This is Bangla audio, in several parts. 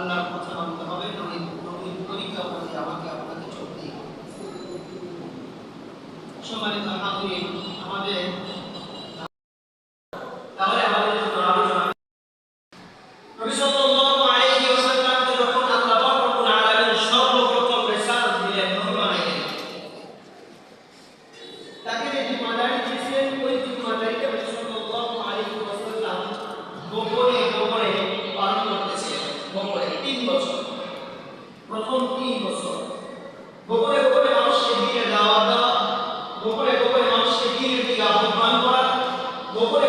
আল্লাহর পথে মানতে হবে নবীর নবীর আমাকে আপনাকে সম্মানিত আমাদের প্রথম তিন বছর। গোপনে গোপনে মানুষকে দিনে দাওয়া দেওয়া, গোপনে গোপনে মানুষকে দিনের দিকে আহ্বান করা, গোপনে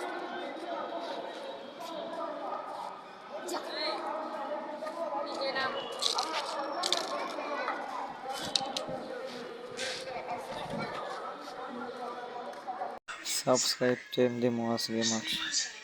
Subscribe to MD Moas Gamers.